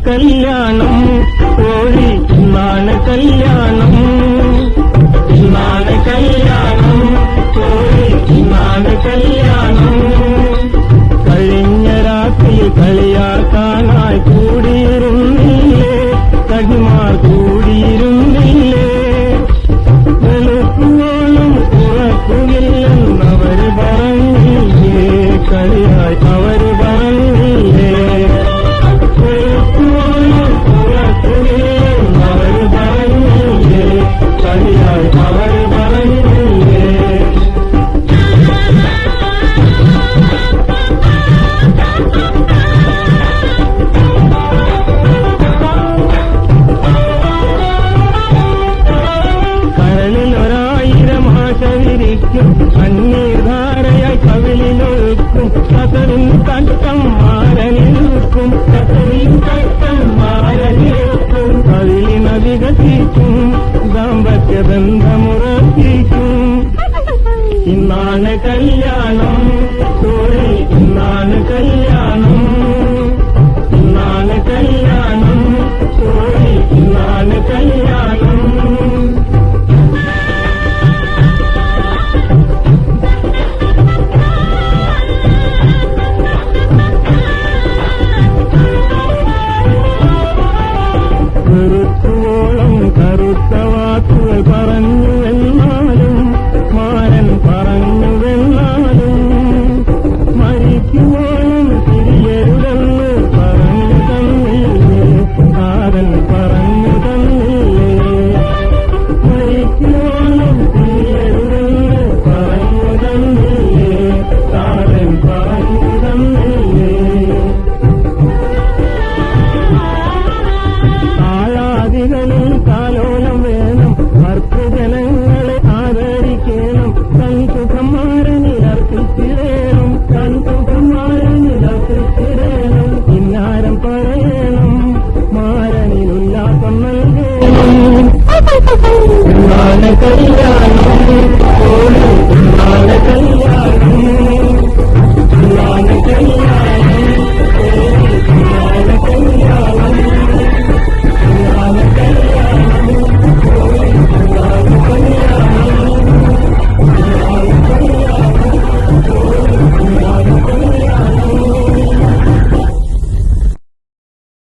கல்யாணம் கோழி நான கல்யாணம். കവിളിക്കും അന്നീധാരയായി കവിളിനൊഴുക്കും കഥവിൻ കട്ടം മാരനിൽക്കും കഥവിൻ കട്ടം മാരനിൽക്കും കവിളിന വികസിക്കും ദാമ്പത്യ ബന്ധമുറപ്പിക്കും. ഇന്നാണ് കല്യാണം. ഇന്നാണ് കല്യാണം. വെറുക്കുവോളം കറുത്ത വാക്കുകൾ പറഞ്ഞു